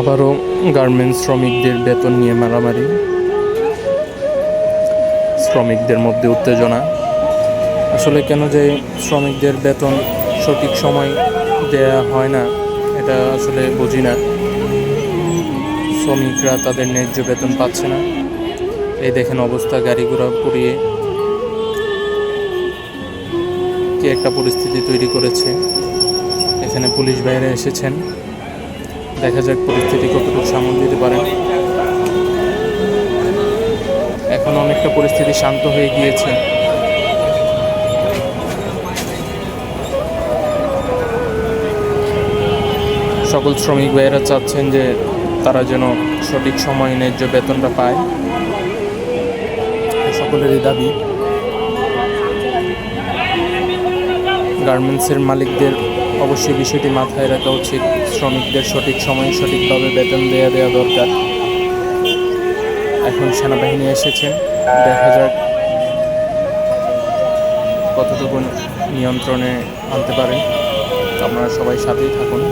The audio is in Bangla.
আবারও গার্মেন্টস শ্রমিকদের বেতন নিয়ে মারামারি। শ্রমিকদের মধ্যে উত্তেজনা। আসলে কেন যে শ্রমিকদের বেতন সঠিক সময় দেয়া হয় না, এটা আসলে বুঝি না। শ্রমিকরা তাদের ন্যায্য বেতন পাচ্ছে না। এই দেখেন অবস্থা গাড়ি ঘোড়া পুড়িয়ে কি একটা পরিস্থিতি তৈরি করেছে। এখানে পুলিশ বাইরে এসেছেন। দেখা যাক পরিস্থিতি কতটুকু সামাল দিতে পারেন এখন অনেকটা পরিস্থিতি শান্ত হয়ে গিয়েছে। সকল শ্রমিক ভাইয়েরা চাচ্ছেন যে তারা যেন সঠিক সময়ে ন্যায্য বেতনটা পায়। সকলেরই দাবি, গার্মেন্টসের মালিকদের অবশ্যই বিষয়টি মাথায় রাখা উচিত। শ্রমিকদের সঠিক সময়ে সঠিকভাবে বেতন দেওয়া দেওয়া দরকার। এখন সেনাবাহিনী এসেছে। দেখা যাক কতটুকু নিয়ন্ত্রণে আনতে পারে আপনারা সবাই সাথেই থাকুন।